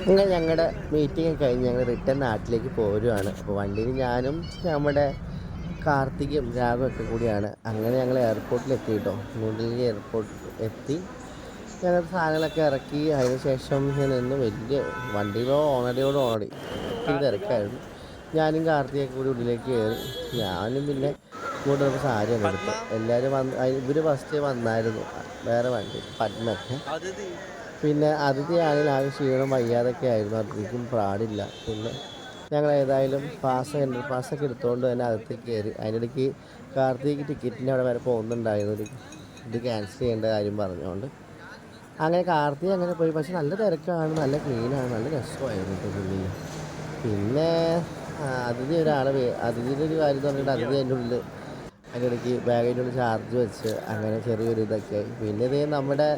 അങ്ങനെ ഞങ്ങളുടെ മീറ്റിംഗ് കഴിഞ്ഞ് ഞങ്ങൾ റിട്ടേൺ നാട്ടിലേക്ക് പോരുവാണ്. അപ്പോൾ വണ്ടിയിൽ ഞാനും നമ്മുടെ കാർത്തികും രാഘവും ഒക്കെ കൂടിയാണ്. അങ്ങനെ ഞങ്ങൾ എയർപോർട്ടിൽ എത്തി കേട്ടോ ന്യൂഡൽഹി എയർപോർട്ട് എത്തി. ഞങ്ങൾ സാധനങ്ങളൊക്കെ ഇറക്കി അതിന് ശേഷം നിന്ന് വലിയ വണ്ടിയിലോ ഓണടിയോട് ഓണടി. തിരക്കായിരുന്നു. ഞാനും കാർത്തികൊക്കെ കൂടി ഉള്ളിലേക്ക് കയറി. ഞാനും പിന്നെ ഇങ്ങോട്ട് ഒരു സാരിയാണ് എടുത്തത്. എല്ലാവരും വന്ന് ഇവർ ഫസ്റ്റ് വന്നായിരുന്നു. വേറെ വണ്ടി പത്മൊക്കെ പിന്നെ അതിഥിയാണെങ്കിൽ ആകെ ക്ഷീണം വയ്യാതൊക്കെ ആയിരുന്നു. അതിഥിക്കും പാടില്ല പിന്നെ ഞങ്ങൾ ഏതായാലും പാസ് എൻട്രി പാസ്സൊക്കെ എടുത്തുകൊണ്ട് തന്നെ അതിഥി കയറി. അതിനിടയ്ക്ക് കാർത്തിക് ടിക്കറ്റിന്റെ അവിടെ വരെ പോകുന്നുണ്ടായിരുന്നു. ഒരു ഇത് ക്യാൻസൽ ചെയ്യേണ്ട കാര്യം പറഞ്ഞുകൊണ്ട്. അങ്ങനെ കാർത്തിക് അങ്ങനെ പോയി. പക്ഷെ നല്ല തിരക്കാണ്. നല്ല ക്ലീനാണ് നല്ല രസമായിരുന്നു പുള്ളി. പിന്നെ അതിഥി ഒരാളെ അതിഥിയുടെ ഒരു കാര്യം പറഞ്ഞിട്ട് അതിഥി അതിന്റെ ഉള്ളിൽ അതിന്റെ ഇടയ്ക്ക് ബാഗിന്റെ ചാർജ് വെച്ച് അങ്ങനെ ചെറിയൊരു ഇതൊക്കെ ആയി. പിന്നെ ഇതേ നമ്മുടെ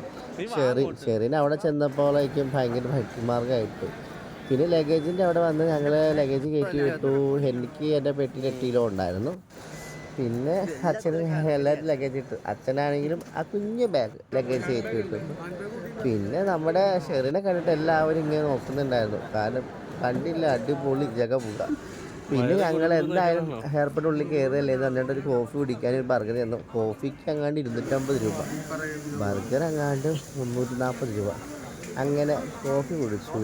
ഷെറി ഷെറിന് അവിടെ ചെന്നപ്പോഴേക്കും ഭയങ്കര ഭക്തിമാർഗമായിട്ട് പിന്നെ ലഗേജിന്റെ അവിടെ വന്ന് ഞങ്ങൾ ലഗേജ് കയറ്റി വിട്ടു. എനിക്ക് എന്റെ പെട്ടിയിൽ എട്ട് കിലോ ഉണ്ടായിരുന്നു. പിന്നെ അച്ഛന് എല്ലാവരും ലഗേജ് ഇട്ടു. അച്ഛനാണെങ്കിലും ആ കുഞ്ഞ് ബാഗ് ലഗേജ് കയറ്റി വിട്ടു. പിന്നെ നമ്മുടെ ഷെറിനെ കണ്ടിട്ട് എല്ലാവരും ഇങ്ങനെ നോക്കുന്നുണ്ടായിരുന്നു. കാരണം കണ്ടില്ല അടിപൊളി ജഗപുക പിന്നെ ഞങ്ങൾ എന്തായാലും ഹെയർപെട്ട് ഉള്ളിൽ കയറിയല്ലേ എന്ന് പറഞ്ഞിട്ട് ഒരു കോഫി കുടിക്കാൻ ഒരു ബർഗർ തന്നു. കോഫിക്ക് അങ്ങാണ്ട് ഇരുന്നൂറ്റമ്പത് രൂപ. ബർഗർ അങ്ങാണ്ട് മുന്നൂറ്റി നാൽപ്പത് രൂപ. അങ്ങനെ കോഫി കുടിച്ചു.